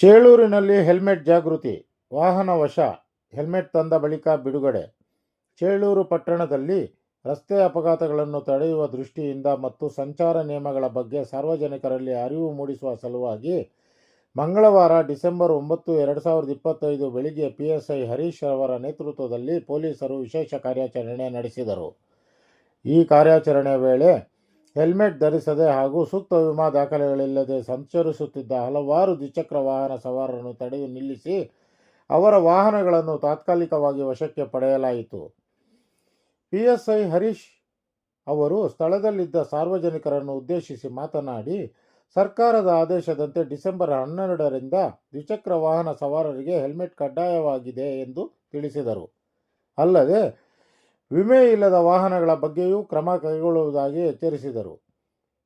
ಚೇಳೂರಿನಲ್ಲಿ helmet ಜಾಗೃತಿ, ವಾಹನ ವಶ, ಹೆಲ್ಮೆಟ್ ತಂದ ಬಳಿಕ ಬಿಡುಗಡೆ. ಚೇಳೂರು ಪಟ್ಟಣದಲ್ಲಿ ರಸ್ತೆ ಅಪಘಾತಗಳನ್ನು ತಡೆಯುವ ದೃಷ್ಟಿಯಿಂದ ಮತ್ತು ಸಂಚಾರ ನಿಯಮಗಳ ಬಗ್ಗೆ ಸಾರ್ವಜನಿಕರಲ್ಲಿ ಅರಿವು ಮೂಡಿಸುವ ಸಲುವಾಗಿ ಮಂಗಳವಾರ ಡಿಸೆಂಬರ್ ಒಂಬತ್ತು, ಎರಡು ಸಾವಿರದ ಇಪ್ಪತ್ತೈದು ಬೆಳಿಗ್ಗೆ ಪಿ ಎಸ್ ಐ ಹರೀಶ್ ಅವರ ನೇತೃತ್ವದಲ್ಲಿ ಪೊಲೀಸರು ವಿಶೇಷ ಕಾರ್ಯಾಚರಣೆ ನಡೆಸಿದರು. ಈ ಕಾರ್ಯಾಚರಣೆ ವೇಳೆ ಹೆಲ್ಮೆಟ್ ಧರಿಸದೆ ಹಾಗೂ ಸೂಕ್ತ ವಿಮಾ ದಾಖಲೆಗಳಿಲ್ಲದೆ ಸಂಚರಿಸುತ್ತಿದ್ದ ಹಲವಾರು ದ್ವಿಚಕ್ರ ವಾಹನ ಸವಾರರನ್ನು ತಡೆದು ನಿಲ್ಲಿಸಿ ಅವರ ವಾಹನಗಳನ್ನು ತಾತ್ಕಾಲಿಕವಾಗಿ ವಶಕ್ಕೆ ಪಡೆಯಲಾಯಿತು. ಪಿ ಎಸ್ ಐ ಹರೀಶ್ ಅವರು ಸ್ಥಳದಲ್ಲಿದ್ದ ಸಾರ್ವಜನಿಕರನ್ನು ಉದ್ದೇಶಿಸಿ ಮಾತನಾಡಿ, ಸರ್ಕಾರದ ಆದೇಶದಂತೆ ಡಿಸೆಂಬರ್ ಹನ್ನೆರಡರಿಂದ ದ್ವಿಚಕ್ರ ವಾಹನ ಸವಾರರಿಗೆ ಹೆಲ್ಮೆಟ್ ಕಡ್ಡಾಯವಾಗಿದೆ ಎಂದು ತಿಳಿಸಿದರು. ಅಲ್ಲದೆ ವಿಮೆ ಇಲ್ಲದ ವಾಹನಗಳ ಬಗ್ಗೆಯೂ ಕ್ರಮ ಕೈಗೊಳ್ಳುವುದಾಗಿ ಎಚ್ಚರಿಸಿದರು.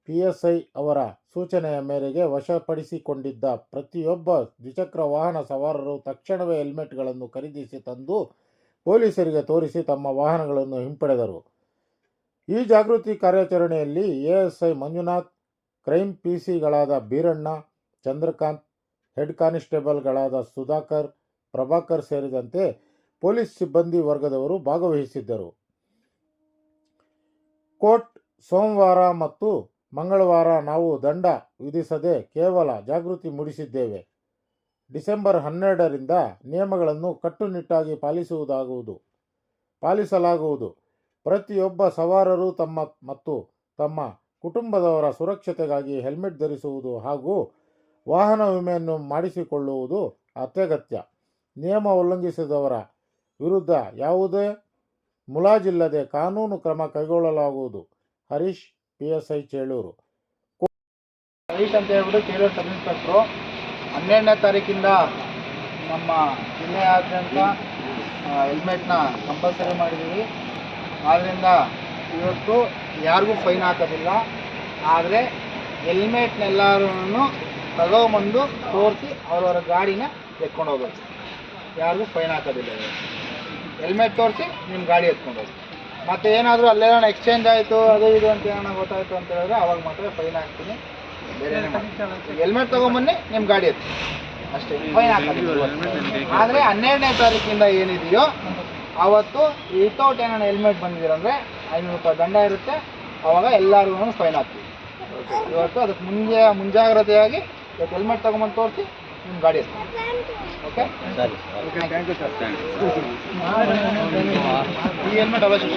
ಪಿಎಸ್ಐ ಅವರ ಸೂಚನೆಯ ಮೇರೆಗೆ ವಶಪಡಿಸಿಕೊಂಡಿದ್ದ ಪ್ರತಿಯೊಬ್ಬ ದ್ವಿಚಕ್ರ ವಾಹನ ಸವಾರರು ತಕ್ಷಣವೇ ಹೆಲ್ಮೆಟ್ಗಳನ್ನು ಖರೀದಿಸಿ ತಂದು ಪೊಲೀಸರಿಗೆ ತೋರಿಸಿ ತಮ್ಮ ವಾಹನಗಳನ್ನು ಹಿಂಪಡೆದರು. ಈ ಜಾಗೃತಿ ಕಾರ್ಯಾಚರಣೆಯಲ್ಲಿ ಎಎಸ್ಐ ಮಂಜುನಾಥ್ ಕ್ರೈಮ್ ಪಿ ಸಿಗಳಾದ ಬೀರಣ್ಣ, ಚಂದ್ರಕಾಂತ್, ಹೆಡ್ ಕಾನಿಸ್ಟೇಬಲ್ಗಳಾದ ಸುಧಾಕರ್, ಪ್ರಭಾಕರ್ ಸೇರಿದಂತೆ ಪೊಲೀಸ್ ಸಿಬ್ಬಂದಿ ವರ್ಗದವರು ಭಾಗವಹಿಸಿದ್ದರು. ಕೋರ್ಟ್ ಸೋಮವಾರ ಮತ್ತು ಮಂಗಳವಾರ ನಾವು ದಂಡ ವಿಧಿಸದೆ ಕೇವಲ ಜಾಗೃತಿ ಮೂಡಿಸಿದ್ದೇವೆ. ಡಿಸೆಂಬರ್ ಹನ್ನೆರಡರಿಂದ ನಿಯಮಗಳನ್ನು ಕಟ್ಟುನಿಟ್ಟಾಗಿ ಪಾಲಿಸುವುದಾಗುವುದು. ಪಾಲಿಸಲಾಗುವುದು. ಪ್ರತಿಯೊಬ್ಬ ಸವಾರರು ತಮ್ಮ ಮತ್ತು ತಮ್ಮ ಕುಟುಂಬದವರ ಸುರಕ್ಷತೆಗಾಗಿ ಹೆಲ್ಮೆಟ್ ಧರಿಸುವುದು ಹಾಗೂ ವಾಹನ ವಿಮೆಯನ್ನು ಮಾಡಿಸಿಕೊಳ್ಳುವುದು ಅತ್ಯಗತ್ಯ. ನಿಯಮ ಉಲ್ಲಂಘಿಸಿದವರ ವಿರುದ್ಧ ಯಾವುದೇ ಮುಲಾಜಿಲ್ಲದೆ ಕಾನೂನು ಕ್ರಮ ಕೈಗೊಳ್ಳಲಾಗುವುದು. Harish P S I Cheluru Harish ಅಂತ ಹೇಳ್ಬಿಟ್ಟು ಚೇಳೂರು ಸಬ್ ಇನ್ಸ್ಪೆಕ್ಟ್ರು. ಹನ್ನೆರಡನೇ ತಾರೀಕಿಂದ ನಮ್ಮ ಜಿಲ್ಲೆಯಾದ್ಯಂತ ಹೆಲ್ಮೆಟ್ನ ಕಂಪಲ್ಸರಿ ಮಾಡಿದ್ದೀವಿ. ಆದ್ದರಿಂದ ಇವತ್ತು ಯಾರಿಗೂ ಫೈನ್ ಹಾಕೋದಿಲ್ಲ. ಆದರೆ ಹೆಲ್ಮೆಟ್ನೆಲ್ಲರೂ ತಗೊಂಬಂದು ತೋರಿಸಿ ಅವರವರ ಗಾಡಿನ ಎತ್ಕೊಂಡು ಹೋಗ್ಬೇಕು ಯಾರಿಗೂ ಫೈನ್ ಹಾಕೋದಿಲ್ಲ ಹೆಲ್ಮೆಟ್ ತೋರಿಸಿ ನಿಮ್ಮ ಗಾಡಿ ಎತ್ಕೊಂಡು ಹೋಗಿ. ಮತ್ತೆ ಏನಾದರೂ ಅಲ್ಲೇನೋ ಎಕ್ಸ್ಚೇಂಜ್ ಆಯಿತು ಅದು ಇದು ಅಂತ ಏನೋ ಗೊತ್ತಾಯಿತು ಅಂತ ಹೇಳಿದ್ರೆ ಅವಾಗ ಮಾತ್ರ ಫೈನ್ ಹಾಕ್ತೀನಿ ಬೇರೆ ಹೆಲ್ಮೆಟ್ ತಗೊಂಬನ್ನಿ ನಿಮ್ಮ ಗಾಡಿ ಎತ್ತಿ. ಅಷ್ಟೇ. ಫೈನ್ ಹಾಕಿ ಆದರೆ ಹನ್ನೆರಡನೇ ತಾರೀಕಿಂದ ಏನಿದೆಯೋ ಅವತ್ತು ವಿತೌಟ್ ಏನೋ ಹೆಲ್ಮೆಟ್ ಬಂದಿದ್ದೀರಂದ್ರೆ ಐನೂರು ರೂಪಾಯಿ ದಂಡ ಇರುತ್ತೆ. ಅವಾಗ ಎಲ್ಲರಿಗೂ ಫೈನ್ ಹಾಕ್ತೀವಿ ಇವತ್ತು ಅದಕ್ಕೆ ಮುಂಜೆ ಮುಂಜಾಗ್ರತೆಯಾಗಿ ಇವತ್ತು ಹೆಲ್ಮೆಟ್ ತಗೊಂಬಂದು ತೋರಿಸಿ ನಿಮ್ಮ ಗಾಡಿ ಎತ್ತಿ ಓಕೆ ಥ್ಯಾಂಕ್ ಯು ಸರ್ ಈ ಹೆಲ್ಮೆಟ್ ಅವಶ್ಯಕ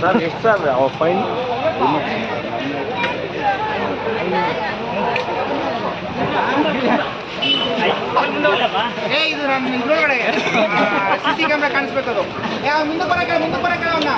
ಸರ್. ಎಷ್ಟು ಸರ್ ಫೈನ್? ಏ ಇದು ನಮ್ಮ ಇದ್ರೊಳಗಡೆ ಸಿ ಸಿ ಕ್ಯಾಮ್ರಾ ಕಾಣಿಸ್ಬೇಕು ಅದು. ಏ ಅವ್ನು ಮುಂದೆ ಬರಕ್ಕೆ ಮುಂದೆ ಬರಕ್ಕೆ ಅವನ್ನ.